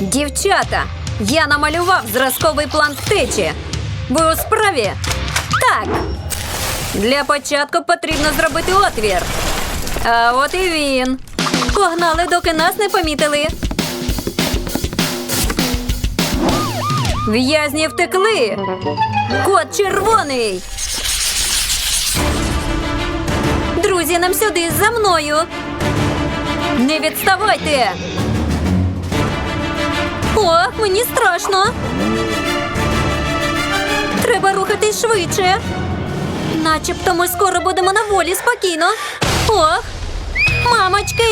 Дівчата, я намалював зразковий план втечі. Ви у справі? Так. Для початку потрібно зробити отвір. А от і він. Погнали, доки нас не помітили. В'язні втекли. Кот червоний. Друзі, нам сюди за мною. Не відставайте. Ох, мені страшно. Треба рухатись швидше. Начебто ми скоро будемо на волі спокійно. Ох, мамочки.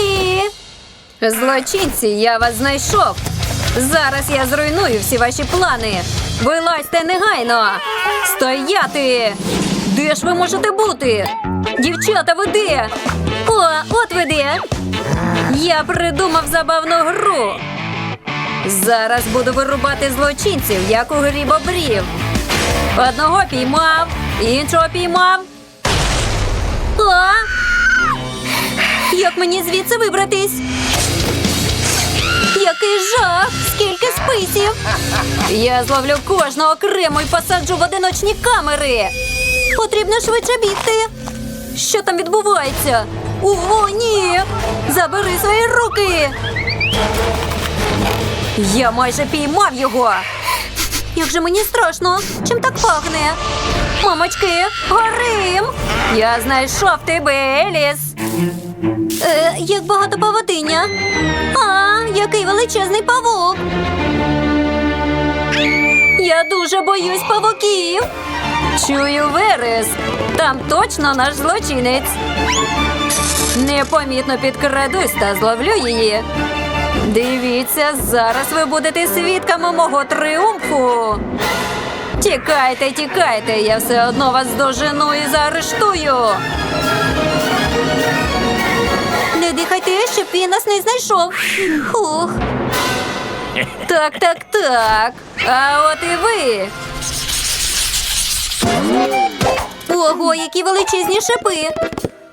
Злочинці, я вас знайшов. Зараз я зруйную всі ваші плани. Вилазьте негайно. Стояти! Де ж ви можете бути? Дівчата, ви де? О, от ви де. Я придумав забавну гру. Зараз буду вирубати злочинців, як у грі бобрів. Одного піймав, іншого піймав. А? Як мені звідси вибратись? Який жах! Скільки списів! Я зловлю кожного окремо і посаджу в одиночні камери. Потрібно швидше бігти. Що там відбувається? Ого, ні! Забери свої руки! Я майже піймав його. Як же мені страшно, чим так пахне? Мамочки, горим! Я знайшов тебе, Еліс. Е, як багато павутиння. А, який величезний павук. Я дуже боюсь павуків. Чую вереск. Там точно наш злочинець. Непомітно підкрадусь та зловлю її. Дивіться, зараз ви будете свідками мого триумфу. Тікайте, тікайте, я все одно вас дожену і заарештую. Не дихайте, щоб він нас не знайшов. Хух. Так, так, так. А от і ви. Ого, які величезні шипи.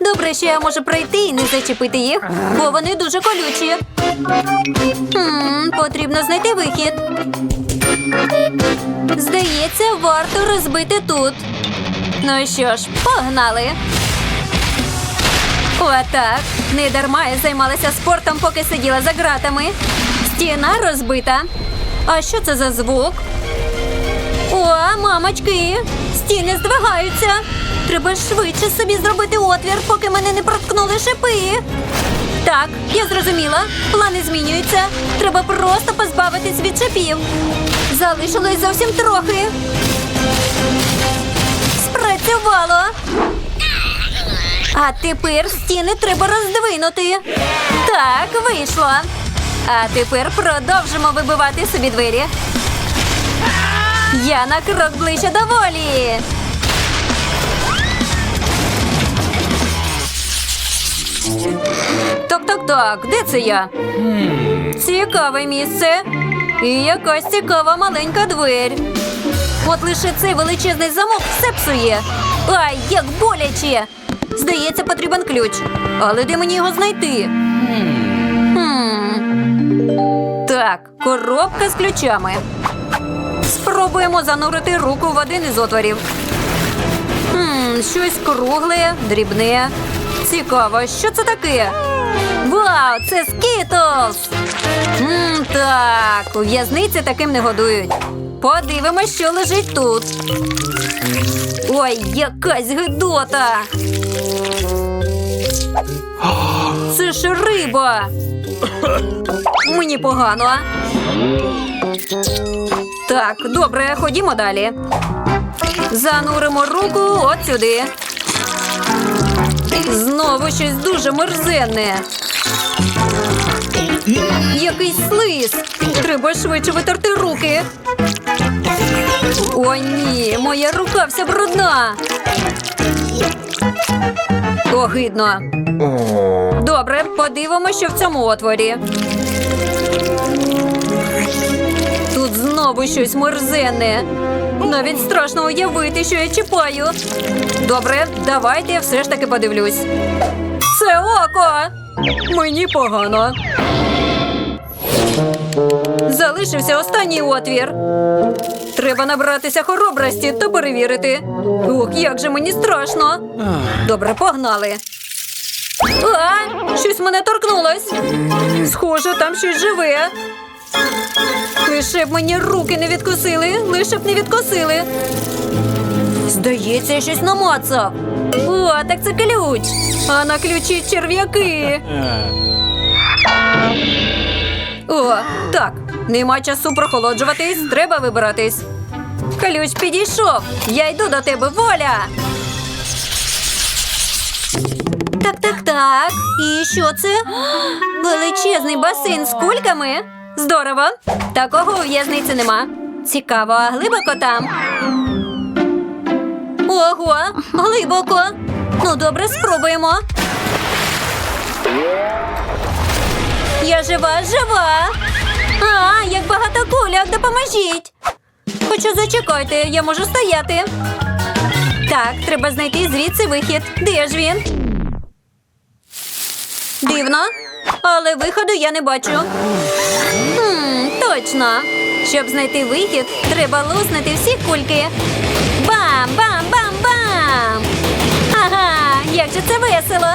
Добре, що я можу пройти і не зачепити їх, бо вони дуже колючі. Хм, потрібно знайти вихід. Здається, варто розбити тут. Ну що ж, погнали. Отак. Не дарма я займалася спортом, поки сиділа за ґратами. Стіна розбита. А що це за звук? О, мамочки! Стіни здвигаються. Треба швидше собі зробити отвір, поки мене не проткнули шипи. Так, я зрозуміла. Плани змінюються. Треба просто позбавитись від шипів. Залишилось зовсім трохи. Спрацювало. А тепер стіни треба роздвинути. Так, вийшло. А тепер продовжимо вибивати собі двері. Я на крок ближче до волі. Так, так, так, де це я? Цікаве місце. І якась цікава маленька двері. От лише цей величезний замок все псує. Ай, як боляче! Здається, потрібен ключ. Але де мені його знайти? Хм. Так, коробка з ключами. Спробуємо занурити руку в один із отворів. Хм, щось кругле, дрібне. Цікаво, що це таке? Вау, це скітлс! Мм, так, у в'язниці таким не годують. Подивимось, що лежить тут. Ой, якась гидота. Це ж риба. Мені погано. Так, добре, ходімо далі. Зануримо руку от сюди. Знову щось дуже мерзенне. Якийсь слиз. Треба швидше витерти руки. О, ні, моя рука вся брудна. Огидно. Добре, подивимося, що в цьому отворі. Тут знову щось мерзенне. Навіть страшно уявити, що я чіпаю. Добре, давайте я все ж таки подивлюсь. Це око. Мені погано. Залишився останній отвір. Треба набратися хоробрості та перевірити. Ох, як же мені страшно. Добре, погнали. А, щось мене торкнулось. Схоже, там щось живе. Лише б мені руки не відкусили, лише б не відкусили. Здається, я щось намацав. О, так це ключ. А на ключі черв'яки. О, так. Нема часу прохолоджуватись, треба вибиратись. Ключ підійшов. Я йду до тебе, воля. Так, так, так. І що це? Величезний басейн з кульками. Здорово. Такого у в'язниці нема. Цікаво, а глибоко там. Ого, глибоко. Ну, добре, спробуємо. Я жива, жива. А, як багато куляк, допоможіть. Хочу зачекайте, я можу стояти. Так, треба знайти звідси вихід. Де ж він? Дивно, але виходу я не бачу. Хм, точно. Щоб знайти вихід, треба луснути всі кульки. Бам, бам, бам, бам. Ага, як же це весело.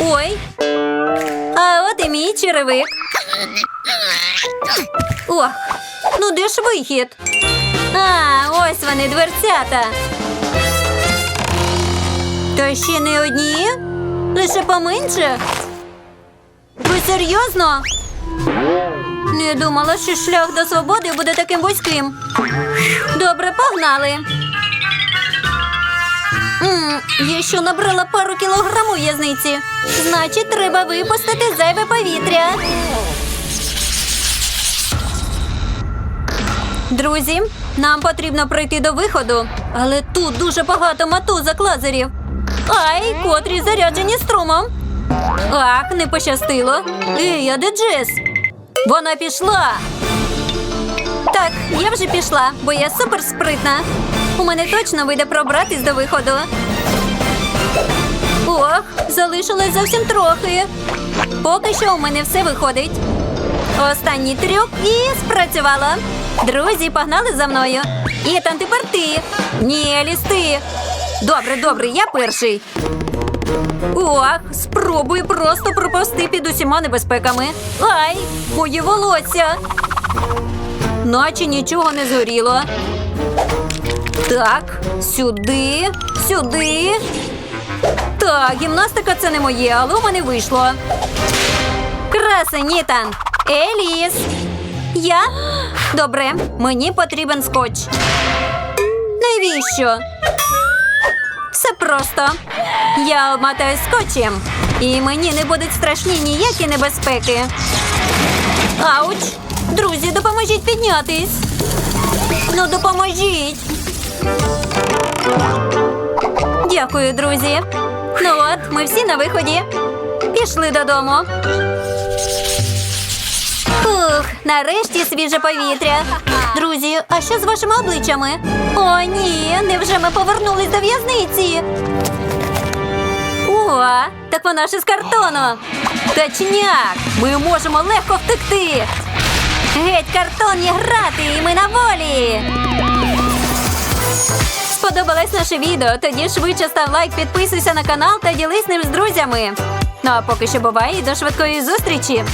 Ой. А от і мій черевик. Ох, ну де ж вихід? А, ось вони, дверцята. То ще не одні? Лише поменше? Ви серйозно? Не думала, що шлях до свободи буде таким вузьким. Добре, погнали. М, я що набрала пару кілограм в'язниці. Значить, треба випустити зайве повітря. Друзі, нам потрібно пройти до виходу, але тут дуже багато мотузок лазерів. Ай, котрі заряджені струмом. Ах, не пощастило. Ей, а? Вона пішла. Так, я вже пішла, бо я супер спритна. У мене точно вийде пробратись до виходу. Ох, залишилось зовсім трохи. Поки що у мене все виходить. Останній трюк і спрацювало. Друзі, погнали за мною. Ітан, тепер ти. Ні, Еліс, ти. Добре, добре, я перший. Ох, спробуй просто проповсти під усіма небезпеками. Ай, моє волосся. Наче нічого не згоріло. Так, сюди, сюди. Так, гімнастика це не моє, але у мене вийшло. Красень, Нітан. Еліс. Я? Добре, мені потрібен скотч. Навіщо? Все просто. Я обмотаю скотчем, і мені не будуть страшні ніякі небезпеки. Ауч! Друзі, допоможіть піднятись. Ну, допоможіть. Дякую, друзі. Ну от, ми всі на виході. Пішли додому. Ух, нарешті свіже повітря. Друзі, а що з вашими обличчями? О, ні, невже ми повернулись до в'язниці? О, так вона ж із картону. Точняк, ми можемо легко втекти. Геть картонні грати, і ми на волі. Сподобалось наше відео? Тоді швидше став лайк, підписуйся на канал та ділись ним з друзями. Ну а поки що бувай і до швидкої зустрічі!